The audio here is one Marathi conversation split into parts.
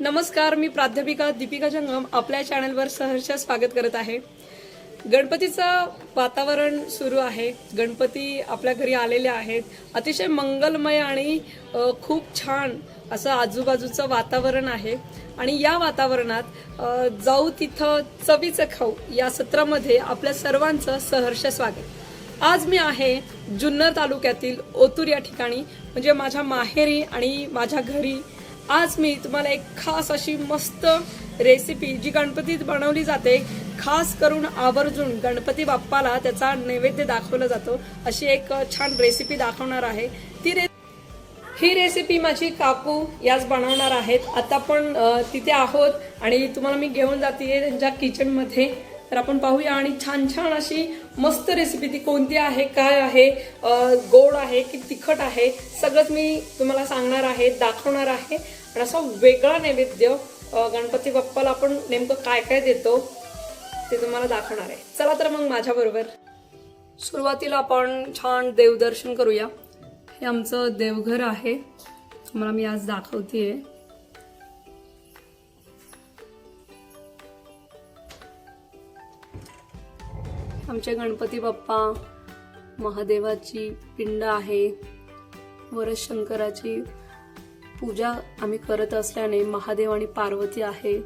नमस्कार मी प्राध्यापिका दीपिका जंगम आपल्या चॅनलवर सहर्ष स्वागत करत आहे. गणपतीचं वातावरण सुरू आहे. गणपती आपल्या घरी आलेले आहेत. अतिशय मंगलमय आणि खूप छान असं आजूबाजूचं वातावरण आहे. आणि या वातावरणात जाऊ तिथं चवीचं खाऊ या सत्रामध्ये आपल्या सर्वांचं सहर्ष स्वागत. आज मी आहे जुन्नर तालुक्यातील ओतूर या ठिकाणी. म्हणजे माझ्या माहेरी आणि माझ्या घरी आज मी तुम्हाला एक खास अशी मस्त रेसिपी जी गणपतीत बनवली जाते खास करून आवर्जून गणपती बाप्पाला त्याचा नैवेद्य दाखवला जातो अशी एक छान रेसिपी दाखवणार आहे. ती रे ही रेसिपी माझी काकू याच बनवणार आहेत. आता आपण तिथे आहोत आणि तुम्हाला मी घेऊन जाते त्यांच्या किचनमध्ये तर आपण पाहूया आणि छान छान अशी मस्त रेसिपी ती कोणती आहे काय आहे गोड आहे की तिखट आहे सगळंच मी तुम्हाला सांगणार आहे दाखवणार आहे. आणि असा वेगळा नैवेद्य गणपती बाप्पाला आपण नेमकं काय काय देतो ते तुम्हाला दाखवणार आहे. चला तर मग माझ्याबरोबर. सुरुवातीला आपण छान देवदर्शन करूया. हे आमचं देवघर आहे. तुम्हाला मी आज दाखवते आहे आमचे गणपती बाप्पा महादेवाची पिंड आहे वरशंकराची पूजा आम्ही करत असल्याने महादेव आणि पार्वती आहे.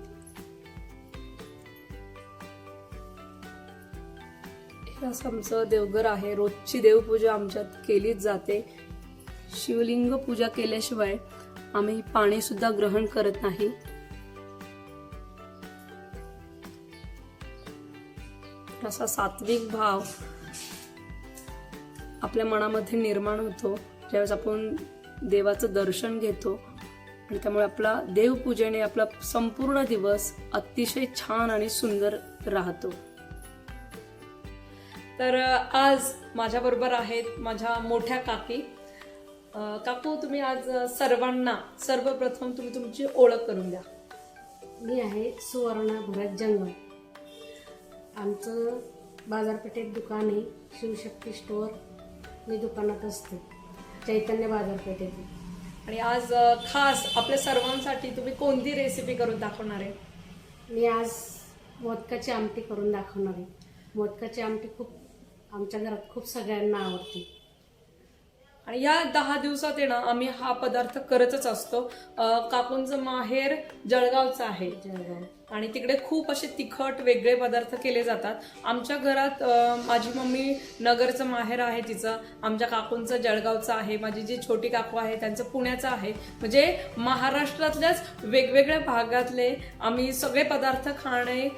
असं आमचं देवघर आहे. रोजची देवपूजा आमच्यात केलीच जाते. शिवलिंग पूजा केल्याशिवाय आम्ही पाणीसुद्धा ग्रहण करत नाही. असा सात्विक भाव आपल्या मनामध्ये निर्माण होतो. ज्यावेळेस आपण देवाचं दर्शन घेतो आणि त्यामुळे आपला देवपूजेने आपला संपूर्ण दिवस अतिशय छान आणि सुंदर राहतो. तर आज माझ्याबरोबर आहेत माझ्या मोठ्या काकी. काकू तुम्ही आज सर्वांना सर्वप्रथम तुम्ही तुमची ओळख करून द्या. मी आहे सुवर्णा भरत जंगम आमचं बाजारपेठेत दुकान आहे शिवशक्ती स्टोअर मी दुकानात असते चैतन्य बाजारपेठेत आणि आज अ, खास आपल्या सर्वांसाठी तुम्ही कोणती रेसिपी करून दाखवणार आहे? मी आज मोदकाची आमटी करून दाखवणार आहे. मोदकाची आमटी खूप आमच्या घरात खूप सगळ्यांना आवडते. आणि या दहा दिवसात आहे ना आम्ही हा पदार्थ करतच असतो. अ, काकूंचं माहेर जळगावचं आहे. जळगाव. आणि तिकडे खूप असे तिखट वेगळे पदार्थ केले जातात. आमच्या घरात माझी मम्मी नगरचं माहेर आहे तिचं आमच्या काकूंचं जळगावचं आहे माझी जी छोटी काकू आहे त्यांचं पुण्याचं आहे. म्हणजे महाराष्ट्रातल्याच वेगवेगळ्या भागातले आम्ही सगळे पदार्थ खाणे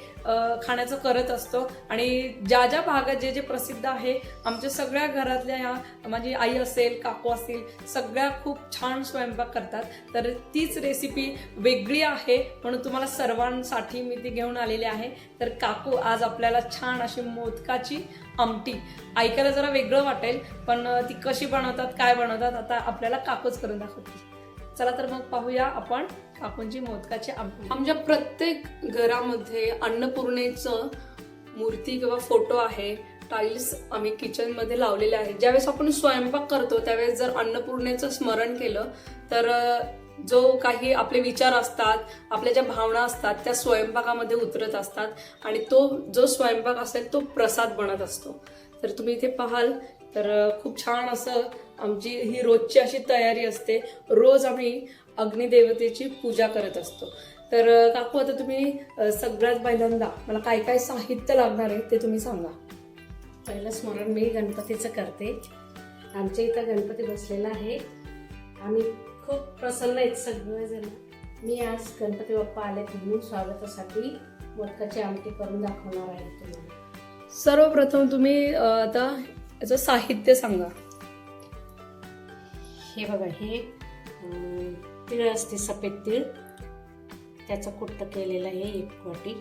खाण्याचं करत असतो. आणि ज्या ज्या भागात जे जे प्रसिद्ध आहे आमच्या सगळ्या घरातल्या ह्या माझी आई असेल काकू असतील सगळ्या खूप छान स्वयंपाक करतात. तर तीच रेसिपी वेगळी आहे म्हणून तुम्हाला सर्वांसाठी मी ती घेऊन आलेली आहे. तर काकू आज आपल्याला छान अशी मोदकाची आमटी. ऐकायला जरा वेगळं वाटेल पण ती कशी बनवतात काय बनवतात आता आपल्याला काकूच करून दाखवते चला तर मग पाहूया आपण काकूंची मोदकाची आमटी. आमच्या प्रत्येक घरामध्ये अन्नपूर्णेचं मूर्ती किंवा फोटो आहे. टाईल्स आम्ही किचनमध्ये लावलेले आहेत. ज्यावेळेस आपण स्वयंपाक करतो त्यावेळेस जर अन्नपूर्णेचं स्मरण केलं तर जो काही आपले विचार असतात आपल्या ज्या भावना असतात त्या स्वयंपाकामध्ये उतरत असतात आणि तो जो स्वयंपाक असेल तो प्रसाद बनत असतो. तर तुम्ही इथे पाहाल तर खूप छान असं आमची ही रोजची अशी तयारी असते. रोज आम्ही अग्निदेवतेची पूजा करत असतो. तर काकू आता तुम्ही सगळ्यात पहिल्यांदा मला काय काय साहित्य लागणार आहे ते तुम्ही सांगा. पहिलं स्मरण मी गणपतीचं करते. आमच्या इथं गणपती बसलेला आहे. आम्ही खूप प्रसन्न आहेत सगळेजण. मी आज गणपती बाप्पा आले म्हणून स्वागतासाठी मोदकाची आमटी करून दाखवणार आहे तुम्हाला. सर्वप्रथम तुम्ही आता याचं साहित्य सांगा. हे बघा हे तीळ असते सफेद तीळ. त्याचं कुट्ट केलेलं आहे एक वाटी.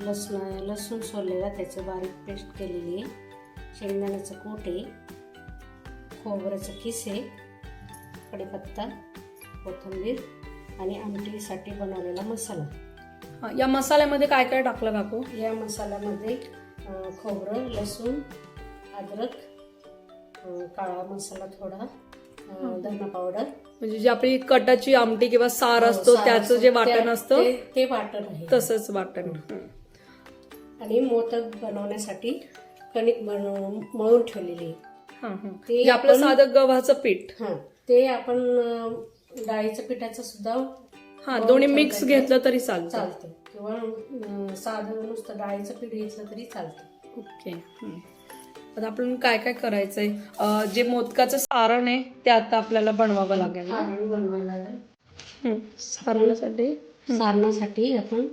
लसूण लसूण सोललेला त्याचं बारीक पेस्ट केलेली आहे. शेंगदाण्याचं कूट आहे. खोबऱ्याचं किस आहे. कढीपत्ता कोथिंबीर आणि आमटीसाठी बनवलेला मसाला या मसाल्यामध्ये काय काय टाकलं काकू या मसाल्यामध्ये खोबरं लसूण अद्रक काळा मसाला थोडा धना पावडर म्हणजे जी आपली कटाची आमटी किंवा सार असतो हो, सार त्याचं असतो. जे वाटण असतं ते- वाटण आहे तसंच वाटण. आणि मोदक बनवण्यासाठी कणिक मळून ठेवलेली. हा, हा. म्हणजे आपलं साधं गव्हाचं पीठ हा ते आपण डाळीचं पिठाचं सुद्धा हा दोन्ही मिक्स घेतलं तरी चालतं. चालतं. किंवा साधं नुसतं डाळीचं पीठ घेतलं तरी चालतं. ओके. हं. आता आपण काय काय करायचंय? अं, जे मोदकाचं सारण आहे ते आता आपल्याला बनवावं लागेल ना? सारण बनवायला. हं. सारणासाठी? सारणासाठी आपण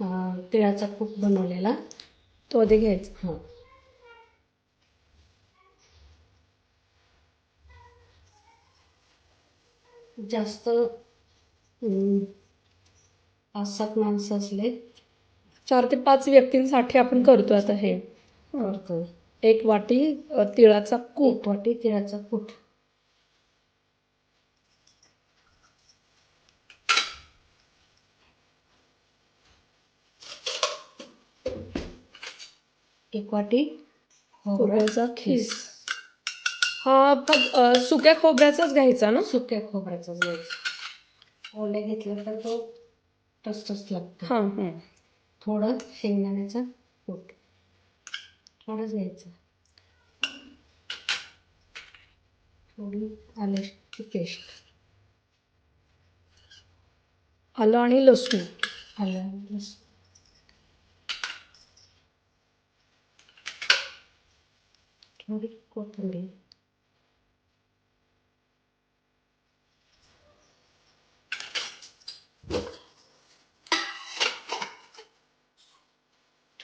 अं, तिळाचा कूप बनवलेला. तो आधी घ्यायचा. हा. जास्त पाच सात माणसं असले. चार ते पाच व्यक्तींसाठी आपण करतो आता हे. करतो एक वाटी तिळाचा एक वाटी तिळाचा कूट. एक वाटी खोबऱ्याचा खीस. हा फक्त सुक्या खोबऱ्याचाच घ्यायचा ना? सुक्या खोबऱ्याचा घ्यायचा. ओल्या घेतलं तर तो टसटस लागतो. हा. हा थोडं शेंगदाण्याचा कूट. थोडंच घ्यायचं. थोडी आल्याची पेस्ट. आलं आणि लसूण. आलं लसूण. थोडी कोथिंबीर.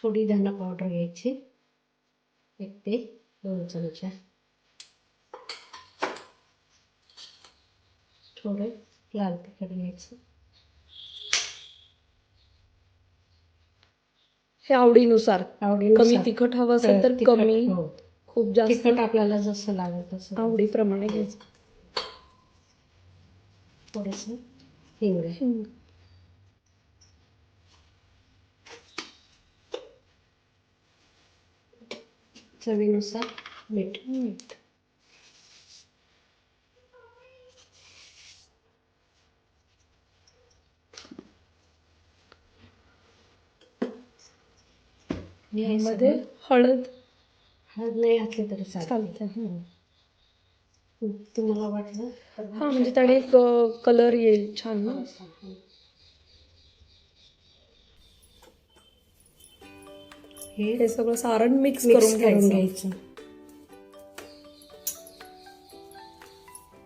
थोडी धना ते दोन चमचा थोडं लाल तिखट घ्यायचं हे आवडीनुसार आवडीनुसार. कमी तिखट हवं असेल तर तिखट, कमी हो. खूप जास्त तिखट आपल्याला जसं लागेल तसं आवडीप्रमाणे घ्यायचं थोडस हिंग हिंग. चवीनुसार मीठ. मीठ. सगळं हळद. हळद नाही घातली तरी चालते. तुम्हाला वाटलं? हा म्हणजे त्याने एक कलर येईल छान हे सगळं सारण मिक्स करून घ्यायचं.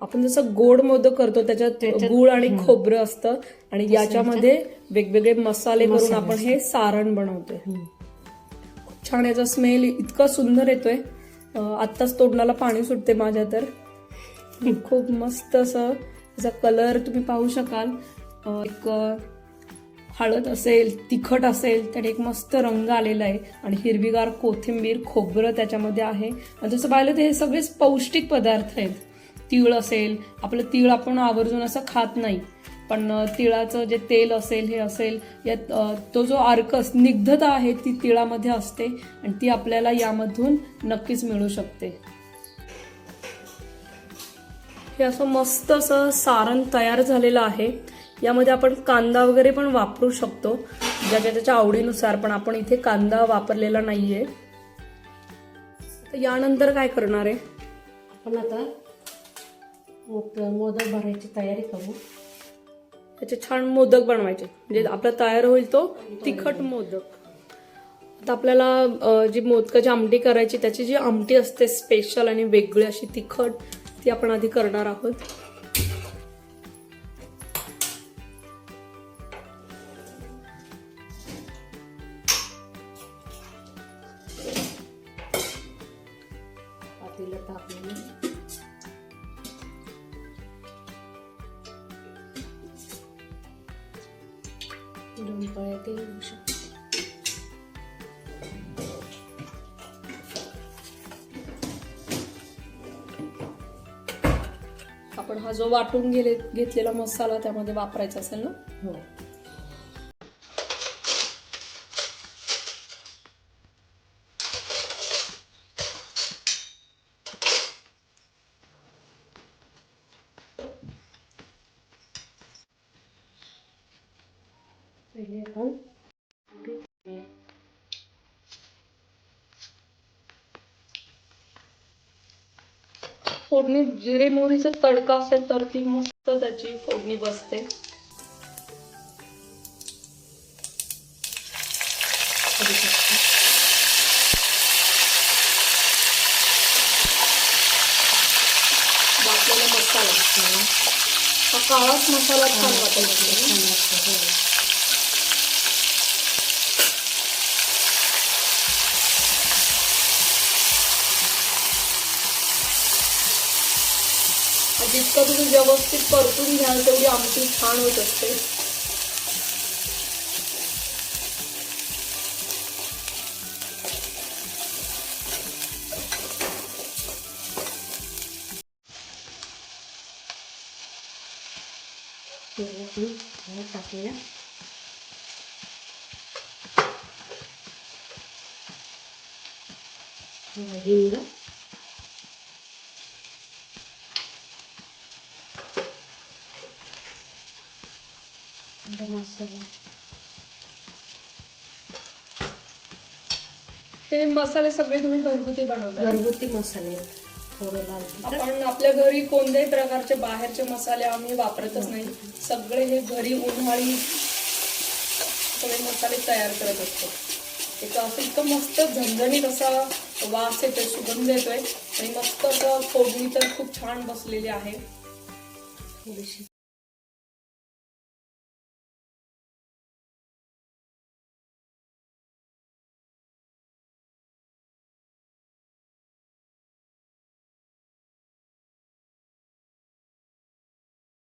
आपण जसं गोड मोदक करतो त्याच्यात गुळ आणि खोबरं असतं आणि याच्यामध्ये वेगवेगळे मसाले करून आपण हे सारण बनवतोय. हं. छान याचा स्मेल इतका सुंदर येतोय. आत्ताच तोंडाला पाणी सुटते माझ्या तर. खूप मस्त असं त्याचा कलर तुम्ही पाहू शकाल. एक हळद असेल तिखट असेल त्याने एक मस्त रंग आलेला आहे. आणि हिरवीगार कोथिंबीर खोबरं त्याच्यामध्ये आहे. आणि तसं पाहिलं तर हे सगळेच पौष्टिक पदार्थ आहेत. तीळ असेल आपलं तीळ आपण आवर्जून असं खात नाही. पण तिळाचं जे तेल असेल हे असेल यात तो जो अर्क स्निग्धता आहे ती तिळामध्ये असते. आणि ती आपल्याला यामधून नक्कीच मिळू शकते. हे असं मस्त असं सारण तयार झालेलं आहे. यामध्ये आपण कांदा वगैरे पण वापरू शकतो. ज्याच्या त्याच्या आवडीनुसार पण आपण इथे कांदा वापरलेला नाहीये. तर यानंतर काय करणार आहे? आपण आता मोद- मोदक भरायची तयारी करू. त्याचे छान मोदक बनवायचे. म्हणजे आपला तयार होईल तो तिखट मोदक. आता आपल्याला जी मोदकाची आमटी करायची त्याची जी आमटी असते स्पेशल आणि वेगळी अशी तिखट ती आपण आधी करणार आहोत. पातेलं तापलेलं दोन पळ्या तेल घेऊ शकतो. आपण हा जो वाटून गेले घेतलेला मसाला त्यामध्ये वापरायचा असेल ना? हो. फोडणी जिरे मोहरीचा तडका असेल तर ती मस्त त्याची फोडणी बसते. मसाला. हा. काळाच मसाला छान वाटायचा जितकं तुम्ही व्यवस्थित परतून घ्याल तेवढी आमटी छान होत असते. टाकलेलं हिंग. मसाला ते मसाले सगळे तुम्ही घरगुती बनवता घरगुती मसाले आपण आपल्या घरी कोणत्याही प्रकारचे बाहेरचे मसाले आम्ही वापरतच नाही सगळे हे घरी उन्हाळी सगळे मसाले तयार करत असतो एक असं इतकं मस्त झणझणीत असा वास येतोय सुगंध येतोय आणि मस्त असं फोडणी तर खूप छान बसलेली आहे थोडीशी